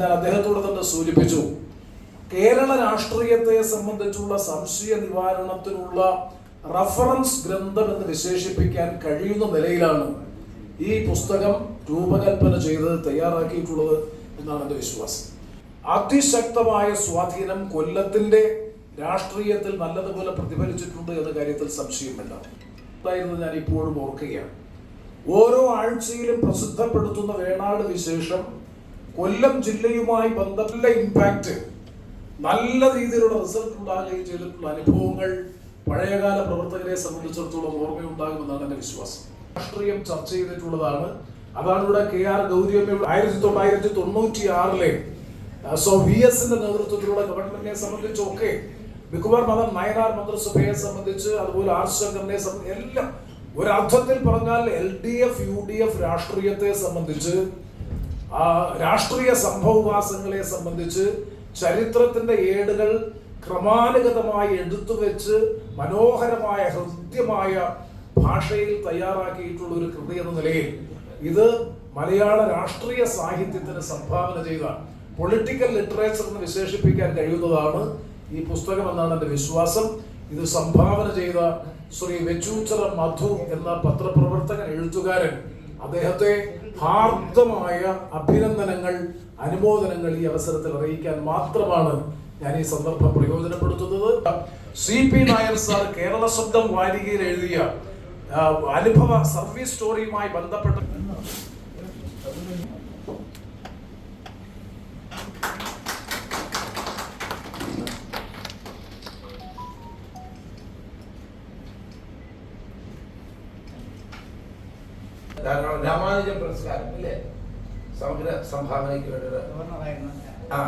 ഞാൻ അദ്ദേഹത്തോട് തന്നെ സൂചിപ്പിച്ചു. കേരള രാഷ്ട്രീയത്തെ സംബന്ധിച്ചുള്ള സംശയ നിവാരണത്തിനുള്ള റഫറൻസ് ഗ്രന്ഥം എന്ന് വിശേഷിപ്പിക്കാൻ കഴിയുന്ന നിലയിലാണ് ഈ പുസ്തകം രൂപകൽപ്പന ചെയ്തത് തയ്യാറാക്കിയിട്ടുള്ളത് എന്നാണ് എന്റെ വിശ്വാസം. അതിശക്തമായ സ്വാധീനം കൊല്ലത്തിന്റെ രാഷ്ട്രീയത്തിൽ നല്ലതുപോലെ പ്രതിഫലിച്ചിട്ടുണ്ട് എന്ന കാര്യത്തിൽ സംശയമില്ല. അതായിരുന്നു ഞാൻ ഇപ്പോഴും ഓർക്കുകയാണ്. ഓരോ ആഴ്ചയിലും പ്രസിദ്ധപ്പെടുത്തുന്ന വേണാട് വിശേഷം കൊല്ലം ജില്ലയുമായി ബന്ധപ്പെട്ട ഇമ്പാക്റ്റ് നല്ല രീതിയിലുള്ള റിസൾട്ട് ഉണ്ടാകുകയും ചെയ്തിട്ടുള്ള അനുഭവങ്ങൾ പഴയകാല പ്രവർത്തകരെ സംബന്ധിച്ചിടത്തോളം ഓർമ്മയുണ്ടാകുമെന്നാണ് എന്റെ വിശ്വാസം. രാഷ്ട്രീയം ചർച്ച ചെയ്തിട്ടുള്ളതാണ്. അതാണ് ഇവിടെ കെ ആർ ഗൗരിയമ്മയുടെ ആയിരത്തി തൊള്ളായിരത്തി തൊണ്ണൂറ്റി ആറിലെ സോ വി എസിന്റെ നേതൃത്വത്തിലുള്ള ഗവൺമെന്റിനെ സംബന്ധിച്ചൊക്കെ ബിക്കുമാർ മതം നയനാർ മന്ത്രിസഭയെ സംബന്ധിച്ച് അതുപോലെ ആർ ശങ്കറിനെ എല്ലാം. ഒരർത്ഥത്തിൽ പറഞ്ഞാൽ L D F U D F രാഷ്ട്രീയത്തെ സംബന്ധിച്ച് രാഷ്ട്രീയ സംഭവവാസങ്ങളെ സംബന്ധിച്ച് ചരിത്രത്തിന്റെ ഏടുകൾ ക്രമാനുഗതമായി എടുത്തു വെച്ച് മനോഹരമായ ഹൃദ്യമായ ഭാഷയിൽ തയ്യാറാക്കിയിട്ടുള്ള ഒരു കൃതി എന്ന നിലയിൽ ഇത് മലയാള രാഷ്ട്രീയ സാഹിത്യത്തിന് സംഭാവന ചെയ്ത പൊളിറ്റിക്കൽ ലിറ്ററേച്ചർ എന്ന് വിശേഷിപ്പിക്കാൻ കഴിയുന്നതാണ് ഈ പുസ്തകം എന്നാണ് എന്റെ വിശ്വാസം. ഇത് സംഭാവന ചെയ്ത ശ്രീ വെച്ചൂച്ചറ മധു എന്ന പത്രപ്രവർത്തകൻ എഴുത്തുകാരൻ അദ്ദേഹത്തെ ഹാർദമായ അഭിനന്ദനങ്ങൾ അനുമോദനങ്ങൾ ഈ അവസരത്തിൽ അറിയിക്കാൻ മാത്രമാണ് ഞാൻ ഈ സന്ദർഭം പ്രയോജനപ്പെടുത്തുന്നത്. C P Nair sir Kerala Shabdam വാരികയിൽ എഴുതിയ അനുഭവ സർവീസ് സ്റ്റോറിയുമായി ബന്ധപ്പെട്ട ധാരാളം രാമാനുജൻ പുരസ്കാരം അല്ലേ? സമഗ്ര സംഭാവനയ്ക്ക് വേണ്ടി ആ,